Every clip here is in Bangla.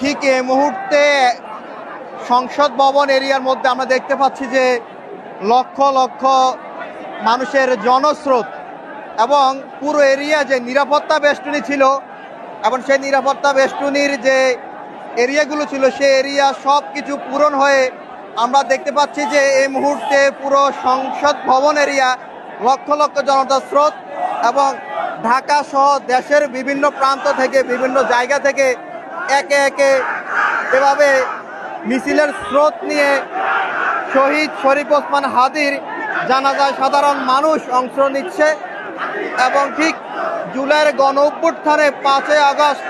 ঠিক এই মুহূর্তে সংসদ ভবন এরিয়ার মধ্যে আমরা দেখতে পাচ্ছি যে লক্ষ লক্ষ মানুষের জনস্রোত এবং পুরো এরিয়া যে নিরাপত্তা বেষ্টনী ছিল এবং সেই নিরাপত্তা বেষ্টনীর যে এরিয়াগুলো ছিল, সেই এরিয়া সব কিছু পূরণ হয়ে আমরা দেখতে পাচ্ছি যে এই মুহূর্তে পুরো সংসদ ভবন এরিয়া লক্ষ লক্ষ জনতার স্রোত এবং ঢাকা সহ দেশের বিভিন্ন প্রান্ত থেকে, বিভিন্ন জায়গা থেকে একে একে এভাবে মিছিলের স্রোত নিয়ে শহীদ শরীফ ওসমান হাদির জানাজায় সাধারণ মানুষ অংশ নিচ্ছে এবং ঠিক জুলাইয়ের গণ অভ্যুত্থানে পাঁচই আগস্ট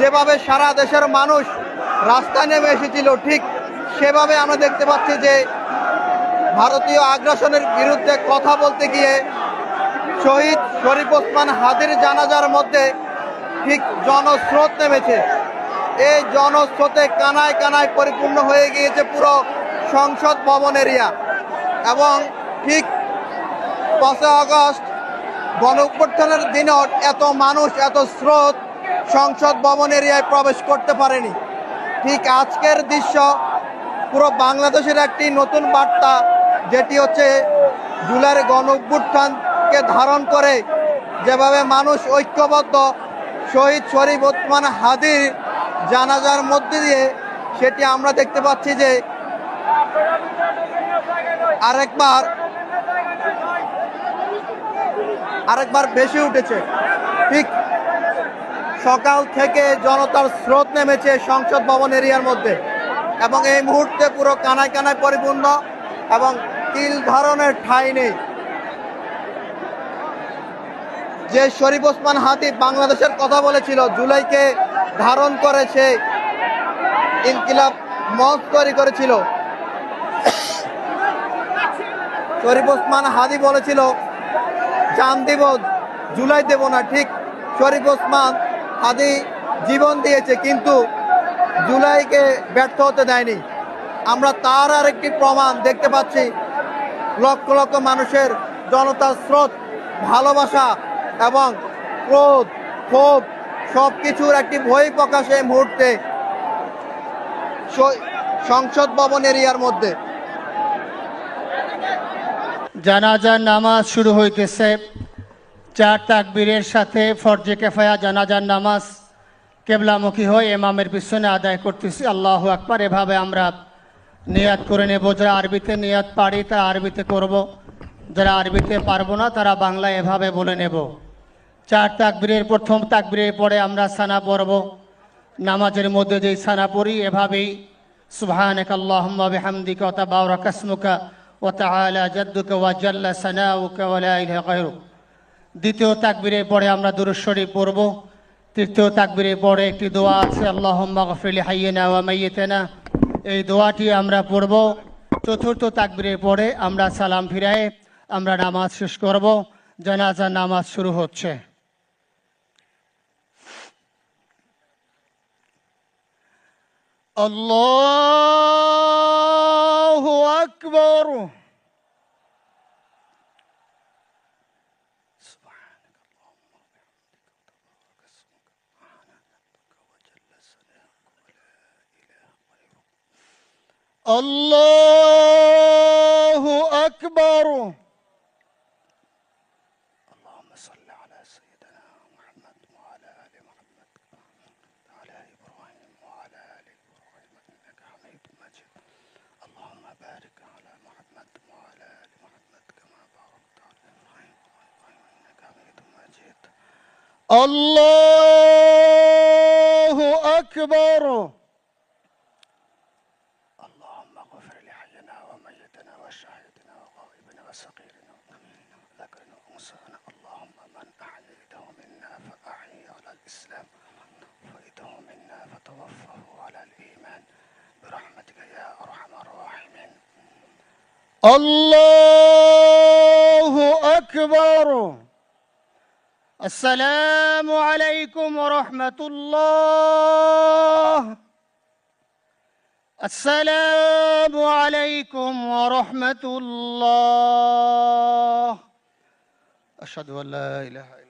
যেভাবে সারা দেশের মানুষ রাস্তায় নেমে এসেছিল, ঠিক সেভাবে আমরা দেখতে পাচ্ছি যে ভারতীয় আগ্রাসনের বিরুদ্ধে কথা বলতে গিয়ে শহীদ শরীফ ওসমান হাদির জানাজার মধ্যে ঠিক জনস্রোত নেমেছে। এই জনস্রোতে কানায় কানায় পরিপূর্ণ হয়ে গিয়েছে পুরো সংসদ ভবন এরিয়া। এবং ঠিক পাঁচই আগস্ট গণ দিনও এত মানুষ, এত স্রোত সংসদ ভবন এরিয়ায় প্রবেশ করতে পারেনি। ঠিক আজকের দৃশ্য পুরো বাংলাদেশের একটি নতুন বার্তা, যেটি হচ্ছে জুলাইয়ের গণ অভ্যুত্থানকে ধারণ করে যেভাবে মানুষ ঐক্যবদ্ধ শহীদ শরীফ ওসমান হাদির জানাজার মধ্যে দিয়ে সেটি আমরা দেখতে পাচ্ছি যে আরেকবার আরেকবার বেশি উঠেছে। ঠিক সকাল থেকে জনতার স্রোত নেমেছে সংসদ ভবন এরিয়ার মধ্যে এবং এই মুহূর্তে পুরো কানায় কানায় পরিপূর্ণ এবং তিল ধারণের ঠাঁই নেই। যে শরীফ ওসমান হাতি বাংলাদেশের কথা বলেছিল, জুলাইকে ধারণ করেছে ইনকিলাব মঞ্চ তৈরি করেছিল। শরীফ ওসমান হাদি বলেছিল চান দিব, জুলাই দেব না। ঠিক শরীফ ওসমান হাদি জীবন দিয়েছে, কিন্তু জুলাইকে ব্যর্থ হতে দেয়নি। আমরা তার আর একটি প্রমাণ দেখতে পাচ্ছি। লক্ষ লক্ষ মানুষের জনতার স্রোত, ভালোবাসা এবং ক্রোধ, ক্ষোভ সব কিছুর একটি বই প্রকাশ এই মুহূর্তে সংসদ ভবন এরিয়ার মধ্যে। জানাজার নামাজ শুরু হইতেছে। চার তাকবীরের সাথে ফরজে কেফায়া জানাজার নামাজ কেবলামুখী হয়ে এমামের পিছনে আদায় করতেছি। আল্লাহ আকবার, এভাবে আমরা নিয়াত করে নেব। যারা আরবিতে নিয়াত পারি, তারা আরবিতে করব। যারা আরবিতে পারব না, তারা বাংলা এভাবে বলে নেব। চার তাকবীরের প্রথম তাকবীরের পরে আমরা সানা পড়ব। নামাজের মধ্যে যেই সানা পড়ি, এভাবেই সুবহানাক আল্লাহুম্মা বিহামদিকা ওয়া তাবারাকা ইসমুকা ওয়া তাআলা জাদ্দুকা ওয়া জাল্লা সানাউকা ওয়া লা ইলাহা গায়রুক। দ্বিতীয় তাকবীরের পরে আমরা দুরূদ শরীফ পড়ব। তৃতীয় তাকবীরের পরে একটি দোয়া আছে, আল্লাহুম্মা গফির লিহাইয়িনা ওয়া মাইয়িতিনা। এই দোয়াটি আমরা পড়ব। চতুর্থ তাকবীরের পরে আমরা সালাম ফিরায়ে আমরা নামাজ শেষ করব। জানাজা নামাজ শুরু হচ্ছে। الله أكبر. سبحانك اللهم وبحمدك تبارك اسمك سبحان ربك وجل ولا إله غيرك الله أكبر. الله أكبر. اللهم اغفر لحينا وميتنا وشاهدنا وغائبنا وصغيرنا ذكرنا وأنثانا. اللهم من أحييته منا فأحيي على الإسلام. ومن توفيته منا فتوفه على الإيمان. برحمتك يا أرحم الراحمين. الله أكبر. السلام عليكم ورحمة الله. السلام عليكم ورحمة الله. أشهد أن لا إله إلا